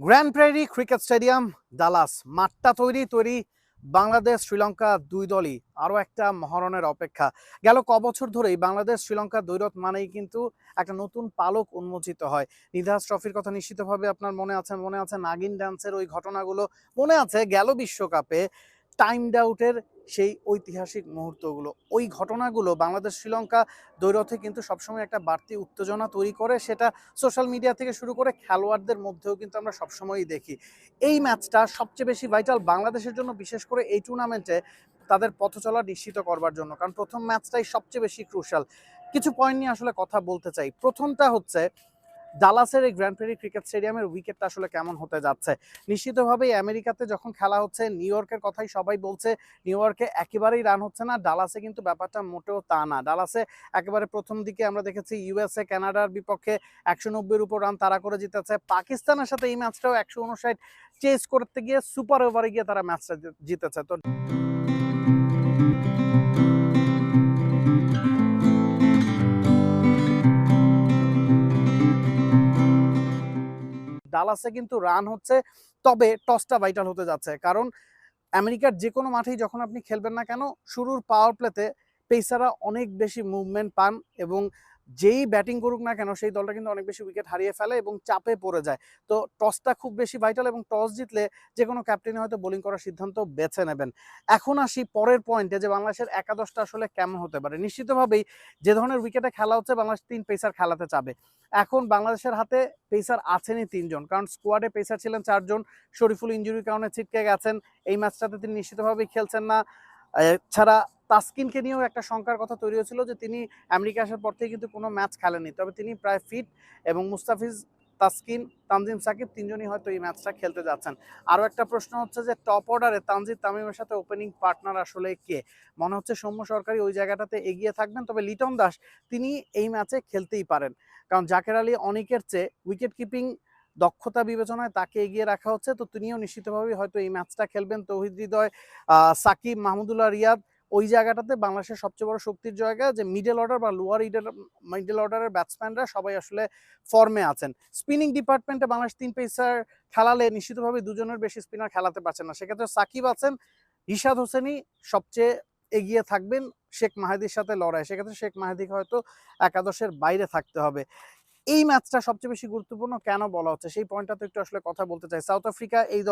Grand Prairie cricket stadium, Dallas, মাঠটা তৈরি তৈরি বাংলাদেশ, শ্রীলঙ্কা দুই দলই। আরও একটা মহরণের অপেক্ষা। গেল ক বছর ধরেই বাংলাদেশ, শ্রীলঙ্কা দ্বৈরথ মানেই কিন্তু একটা নতুন পালক উন্মোচিত হয়। নিধাস ট্রফির কথা নিশ্চিতভাবে আপনার মনে আছে মনে আছে নাগিন ডান্সের ওই ঘটনাগুলো? মনে আছে গেল বিশ্বকাপে টাইম ডাউটের সেই ঐতিহাসিক মুহূর্তগুলো। ওই ঘটনাগুলো বাংলাদেশ শ্রীলঙ্কা দ্বৈরথে কিন্তু সবসময় একটা বাড়তি উত্তেজনা তৈরি করে, সেটা সোশ্যাল মিডিয়া থেকে শুরু করে খেলোয়াড়দের মধ্যেও কিন্তু আমরা সবসময়ই দেখি। এই ম্যাচটা সবচেয়ে বেশি ভাইটাল বাংলাদেশের জন্য, বিশেষ করে এই টুর্নামেন্টে তাদের পথ চলা নিশ্চিত করবার জন্য, কারণ প্রথম ম্যাচটাই সবচেয়ে বেশি ক্রুশাল। কিছু পয়েন্ট নিয়ে আসলে কথা বলতে চাই। প্রথমটা হচ্ছে ডালাসের এই গ্র্যান্ড প্রেরি ক্রিকেট স্টেডিয়ামের উইকেটটা আসলে কেমন হতে যাচ্ছে? নিশ্চিতভাবেই আমেরিকাতে যখন খেলা হচ্ছে নিউ ইয়র্কের কথাই সবাই বলছে নিউ ইয়র্কে একেবারেই রান হচ্ছে না, ডালাসে কিন্তু ব্যাপারটা মোটেও তা না। ডালাসে একেবারে প্রথম দিকে আমরা দেখেছি ইউএসএ কানাডার বিপক্ষে একশো নব্বইয়ের উপর রান তারা করে জিতেছে। পাকিস্তানের সাথে এই ম্যাচটাও একশো উনষাট চেস করতে গিয়ে সুপার ওভারে গিয়ে তারা ম্যাচটা জিতেছে। তো ডালাসে কিন্তু রান হচ্ছে, তবে টসটা ভাইটাল হতে যাচ্ছে। কারণ আমেরিকার যে কোনো মাঠেই যখন আপনি খেলবেন না কেন, শুরুর পাওয়ার প্লেতে পেসাররা অনেক বেশি মুভমেন্ট পান এবং যেই ব্যাটিং করুক না কেন, সেই দলটা কিন্তু অনেক বেশি উইকেট হারিয়ে ফেলে এবং চাপে পড়ে যায়। তো টসটা খুব বেশি ভাইটাল এবং টস জিতলে যে কোনো ক্যাপ্টেনে হয়তো বোলিং করার সিদ্ধান্ত বেছে নেবেন। এখন আসি পরের পয়েন্টে যে বাংলাদেশের একাদশটা আসলে কেমন হতে পারে। নিশ্চিতভাবেই যে ধরনের উইকেটে খেলা হচ্ছে, বাংলাদেশ তিন পেসার খেলাতে চাবে। এখন বাংলাদেশের হাতে পেসার আছেনই তিনজন, কারণ স্কোয়াডে পেসার ছিলেন চারজন। শরীফুল ইঞ্জুরির কারণে ছিটকে গেছেন। এই ম্যাচটাতে তিনি নিশ্চিতভাবেই খেলছেন না। ছাড়া তাসকিনকে নিয়েও একটা শঙ্কার কথা তৈরি হয়েছিল যে তিনি আমেরিকা আসার পর থেকে কিন্তু কোনো ম্যাচ খেলেনি তবে তিনি প্রায় ফিট এবং মুস্তাফিজ, তাসকিন, তানজিম, সাকিব তিনজনই হয়তো এই ম্যাচটা খেলতে যাচ্ছেন। আরও একটা প্রশ্ন হচ্ছে যে টপ অর্ডারে তানজিদ তামিমের সাথে ওপেনিং পার্টনার আসলে কে? মনে হচ্ছে সৌম্য সরকারি ওই জায়গাটাতে এগিয়ে থাকবেন, তবে লিটন দাস তিনি এই ম্যাচে খেলতেই পারেন। কারণ জাকের আলী অনেকের চেয়ে উইকেট কিপিং দক্ষতা বিবেচনায় তাকে এগিয়ে রাখা হচ্ছে। তো তিনিও নিশ্চিতভাবেই হয়তো এই ম্যাচটা খেলবেন। তৌহিদ হৃদয় সাকিব, মাহমুদুল্লাহ রিয়াদ ওই জায়গাটাতে বাংলাদেশের সবচেয়ে বড় শক্তির জায়গা যে মিডল অর্ডার বা লোয়ার ইডার মিডল অর্ডারের ব্যাটসম্যানরা সবাই আসলে ফর্মে আছেন। স্পিনিং ডিপার্টমেন্টে বাংলাদেশ তিন পেসার খেলালে নিশ্চিতভাবে দুজনের বেশি স্পিনার খেলাতে পারছেন না। সেক্ষেত্রে সাকিব আছেন রিশাদ হোসেনই সবচেয়ে এগিয়ে থাকবেন শেখ মাহাদির সাথে লড়াই। সেক্ষেত্রে শেখ মাহাদিকে হয়তো একাদশের বাইরে থাকতে হবে। এই ম্যাচটা সবচেয়ে বেশি গুরুত্বপূর্ণ কেন বলা হচ্ছে? সেই পয়েন্টটা তো একটু আসলে কথা বলতে চাই। সাউথ আফ্রিকা এই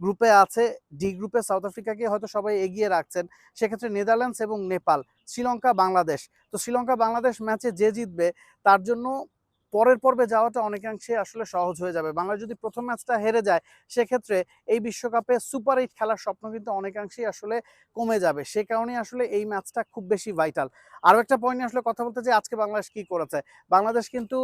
গ্রুপে আছে ডি গ্রুপে সাউথ আফ্রিকাকে হয়তো সবাই এগিয়ে রাখছেন। সেক্ষেত্রে নেদারল্যান্ডস এবং নেপাল শ্রীলঙ্কা বাংলাদেশ তো শ্রীলঙ্কা বাংলাদেশ ম্যাচে যে জিতবে, তার জন্য পরের পর্বে যাওয়াটা অনেকাংশে আসলে সহজ হয়ে যাবে। বাংলা যদি প্রথম ম্যাচটা হেরে যায়, সেক্ষেত্রে এই বিশ্বকাপে সুপার এইট খেলার স্বপ্ন কিন্তু অনেকাংশেই আসলে কমে যাবে। সে কারণেই আসলে এই ম্যাচটা খুব বেশি ভাইটাল। আরও একটা পয়েন্ট আসলে কথা বলতে যে আজকে বাংলাদেশ কি করেছে? বাংলাদেশ কিন্তু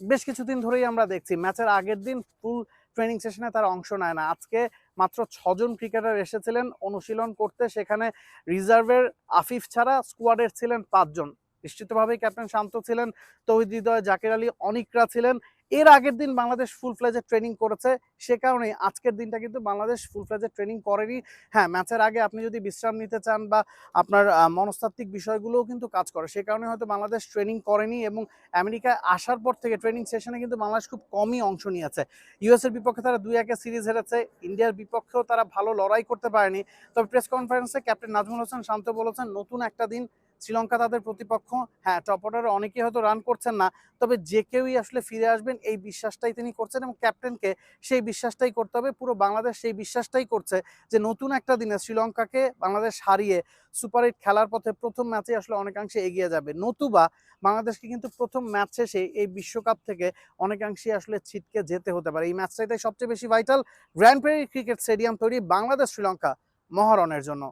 বেশ কিছুদিন ধরেই আমরা দেখছি, ম্যাচের আগের দিন ফুল ট্রেনিং সেশনে তারা অংশ নেয় না। আজকে মাত্র ছজন ক্রিকেটার এসেছিলেন অনুশীলন করতে। সেখানে রিজার্ভের আফিফ ছাড়া স্কোয়াডের ছিলেন পাঁচজন। নিশ্চিতভাবেই ক্যাপ্টেন শান্ত ছিলেন। তৌহিদ হৃদয় জাকির আলী অনিকরা ছিলেন। এর আগের দিন বাংলাদেশ ফুল ফ্লেজের ট্রেনিং করেছে। সে কারণে আজকের দিনটা কিন্তু বাংলাদেশ ফুল ফ্লেজের ট্রেনিং করেনি। হ্যাঁ ম্যাচের আগে আপনি যদি বিশ্রাম নিতে চান বা আপনার মনস্তাত্ত্বিক বিষয়গুলোও কিন্তু কাজ করে। সে কারণে হয়তো বাংলাদেশ ট্রেনিং করেনি এবং আমেরিকায় আসার পর থেকে ট্রেনিং সেশনে কিন্তু বাংলাদেশ খুব কমই অংশ নিয়েছে। ইউএসের বিপক্ষে তারা দুই একে সিরিজ হেরেছে। ইন্ডিয়ার বিপক্ষেও তারা ভালো লড়াই করতে পারেনি। তবে প্রেস কনফারেন্সে ক্যাপ্টেন নাজমুল হোসেন শান্ত বলেছেন, নতুন একটা দিন শ্রীলঙ্কা তাদের প্রতিপক্ষ হ্যাঁ টপ অর্ডারে অনেকেই হয়তো রান করছেন না, তবে যে কেউই আসলে ফিরে আসবেন, এই বিশ্বাসটাই তিনি করছেন এবং ক্যাপ্টেনকে সেই বিশ্বাসটাই করতে হবে, পুরো বাংলাদেশ সেই বিশ্বাসটাই করছে যে নতুন একটা দিনে শ্রীলঙ্কাকে বাংলাদেশ হারিয়ে সুপার এইট খেলার পথে প্রথম ম্যাচে আসলে অনেকাংশে এগিয়ে যাবে। নতুবা বাংলাদেশকে কিন্তু প্রথম ম্যাচ শেষে এই বিশ্বকাপ থেকে অনেকাংশে আসলে ছিটকে যেতে হতে পারে। এই ম্যাচটাই তাই সবচেয়ে বেশি vital Grand Prairie cricket stadium তৈরি বাংলাদেশ শ্রীলঙ্কা মহারণের জন্য।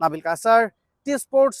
Nabil Kasar T sports